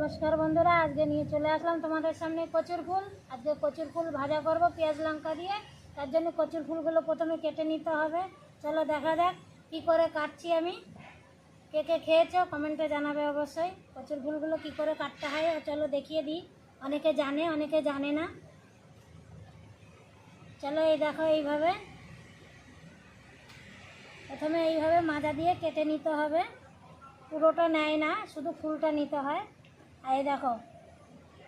নমস্কার বন্ধুরা, আজকে নিয়ে চলে আসলাম তোমাদের সামনে কচুর ফুল। আজকে কচুর ফুল ভাজা করব পেঁয়াজ লঙ্কা দিয়ে। তার জন্য কচুর ফুলগুলো প্রথমে কেটে নিতে হবে। চলো দেখা যাক কী করে কাটছি আমি। কে কে খেয়েছো কমেন্টে জানাবে অবশ্যই। কচুর ফুলগুলো কী করে কাটতে হয় চলো দেখিয়ে দিই। অনেকে জানে অনেকে জানে না। চলো এই দেখো এইভাবে। প্রথমে এইভাবে মাজা দিয়ে কেটে নিতে হবে। পুরোটা নেয় না, শুধু ফুলটা নিতে হয়। আর এই দেখো,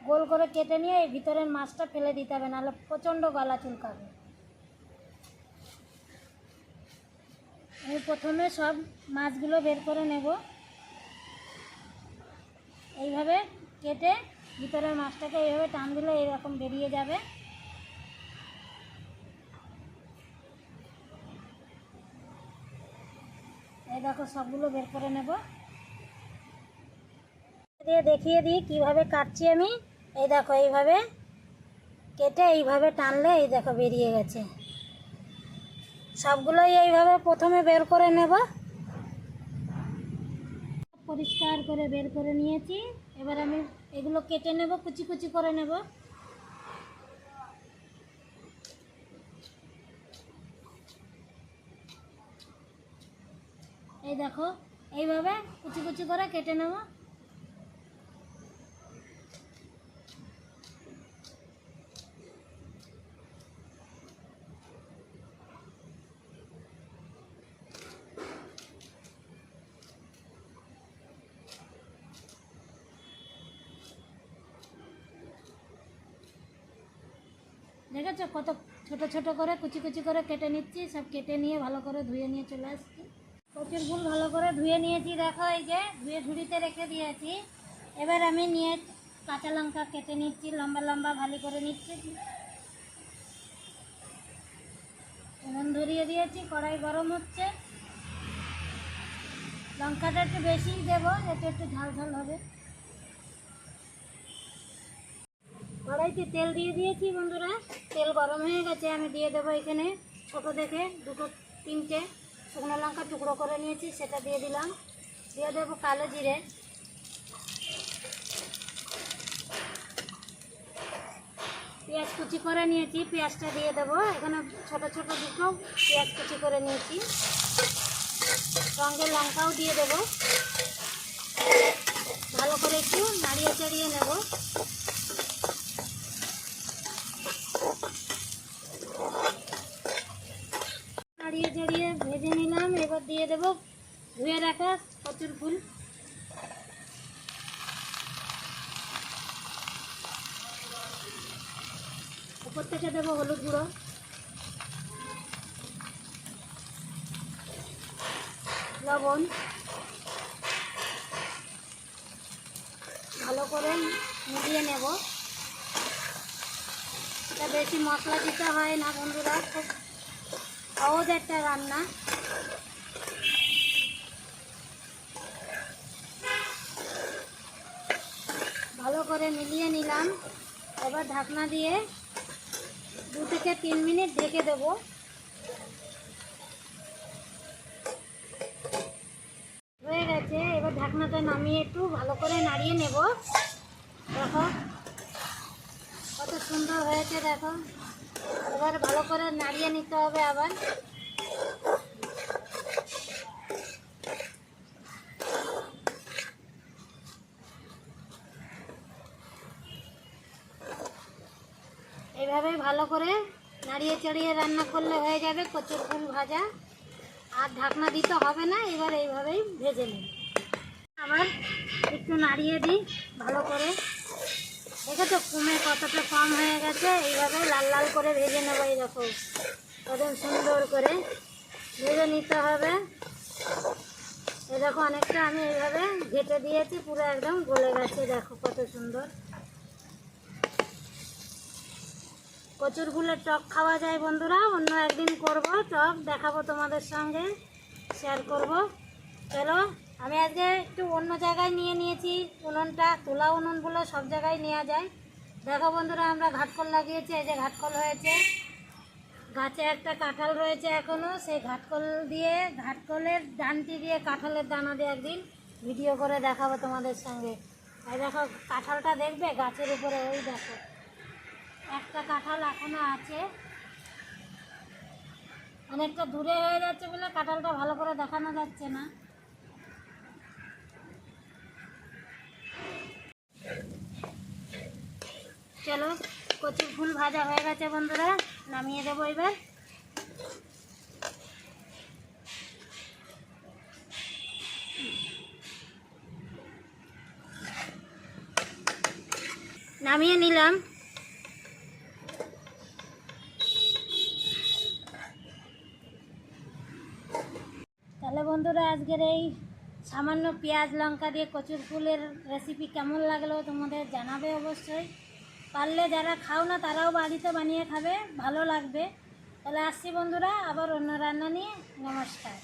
গোল করে কেটে নিয়ে এই ভিতরের মাছটা ফেলে দিতে হবে, নাহলে প্রচণ্ড গলা চুলকাবে। আমি প্রথমে সব মাছগুলো বের করে নেব। এইভাবে কেটে ভিতরের মাছটাকে এইভাবে টান দিলে এরকম বেরিয়ে যাবে। এই দেখো, সবগুলো বের করে নেব। দিয়ে দেখিয়ে দিই কীভাবে কাটছি আমি। এই দেখো, এইভাবে কেটে এইভাবে টানলে এই দেখো বেরিয়ে গেছে। সবগুলোই এইভাবে প্রথমে বের করে নেব। পরিষ্কার করে বের করে নিয়েছি। এবার আমি এগুলো কেটে নেব, কুচি কুচি করে নেব। এই দেখো, এইভাবে কুচি কুচি করে কেটে নেব। দেখেছ কত ছোট ছোট করে, কুচি কুচি করে কেটে নিচ্ছি, সব কেটে নিয়ে ভালো করে ধুয়ে নিয়ে চলে আসছি। কচুর ফুল ভালো করে ধুয়ে নিয়েছি, দেখো এই যে, ধুয়ে ঝুড়িতে রেখে দিয়েছি। এবার আমি নিয়ে কাঁচা লঙ্কা কেটে নিচ্ছি, লম্বা লম্বা ভালো করে নিচ্ছি। এমন ধরিয়ে দিয়েছি, কড়াই গরম হচ্ছে। লঙ্কাটা একটু বেশি দেবো, এতে একটু ঝাল ঝাল হবে। কড়াইতে তেল দিয়ে দিয়েছি বন্ধুরা। তেল গরম হয়ে গেছে, আমি দিয়ে দেবো এখানে ছোট দেখে, দুটো, তিনটে শুকনো লঙ্কা টুকরো করে নিয়েছি, সেটা দিয়ে দিলাম। দিয়ে দেবো কালো জিরে। পেঁয়াজ কুচি করে নিয়েছি, পেঁয়াজটা দিয়ে দেবো। এখানে ছোট ছোট দুটো পেঁয়াজ কুচি করে নিয়েছি। সঙ্গে লঙ্কাও দিয়ে দেবো। ভালো করে একটু নাড়িয়ে চাড়িয়ে নেব নাড়িয়ে চাড়িয়ে ভেজে নিলাম এবার দিয়ে দেবো ধুয়ে রাখা কচুর ফুল উপর থেকে দেবো হলুদ গুঁড়ো। লবণ। ভালো করে মিলিয়ে নেব। এটা বেশি মশলা দিতে হয় না বন্ধুরা, খুব সহজ একটা রান্না। ভালো করে মিলিয়ে নিলাম। এবার ঢাকনা দিয়ে দু থেকে তিন মিনিট ঢেকে দেবো। হয়ে গেছে, এবার ঢাকনাটা নামিয়ে একটু ভালো করে নাড়িয়ে নেব। দেখো, কত সুন্দর হয়েছে, দেখো। এবার ভালো করে নাড়িয়ে নিতে হবে আবার। এইভাবে ভালো করে নাড়িয়ে চড়িয়ে রান্না করলে হয়ে যাবে কচুর ফুল ভাজা। আর ঢাকনা দিতে হবে না, এবার এইভাবেই ভেজে নিই আবার একটু নাড়িয়ে দিই ভালো করে। দেখেছ কুমে কতটা কম হয়ে গেছে? এইভাবে লাল লাল করে ভেজে নেব এই দেখো একদম সুন্দর করে ভেজে নিতে হবে। এরকম অনেকটা আমি এইভাবে ঘেটে দিয়েছি, পুরো একদম গলে গেছে। দেখো কত সুন্দর। কচুর ফুলের টক খাওয়া যায় বন্ধুরা, অন্য একদিন করব টক, দেখাবো তোমাদের সঙ্গে শেয়ার করব। চলো, আমি আজকে একটু অন্য জায়গায় নিয়ে নিয়েছি, উনুনটা, তুলা উনুনগুলো সব জায়গায় নেওয়া যায়। দেখো বন্ধুরা, আমরা ঘাটকল লাগিয়েছি, এই যে ঘাটকল হয়েছে। গাছে একটা কাঁঠাল রয়েছে এখনও সেই ঘাটকল দিয়ে, ঘাটকলের ডানটি দিয়ে, কাঁঠালের দানা দিয়ে একদিন ভিডিও করে দেখাবো তোমাদের সঙ্গে। এই দেখো, কাঁঠালটা দেখবে, গাছের উপরে ওই দেখো। একটা কাঁঠাল এখনও আছে। অনেকটা দূরে হয়ে যাচ্ছে বলে কাঁঠালটা ভালো করে দেখানো যাচ্ছে না। চলো, কচুর ফুল ভাজা হয়ে গেছে বন্ধুরা, নামিয়ে দেবো এবার। নামিয়ে নিলাম। তাহলে বন্ধুরা, আজকের এই সামান্য পেঁয়াজ লঙ্কা দিয়ে কচুর ফুলের রেসিপি কেমন লাগল তোমাদের জানাবে অবশ্যই। পারলে যারা খাও না, তারাও বাড়িতে বানিয়ে খাবে, ভালো লাগবে। তাহলে আসছি বন্ধুরা, আবার অন্য রান্না নিয়ে। নমস্কার।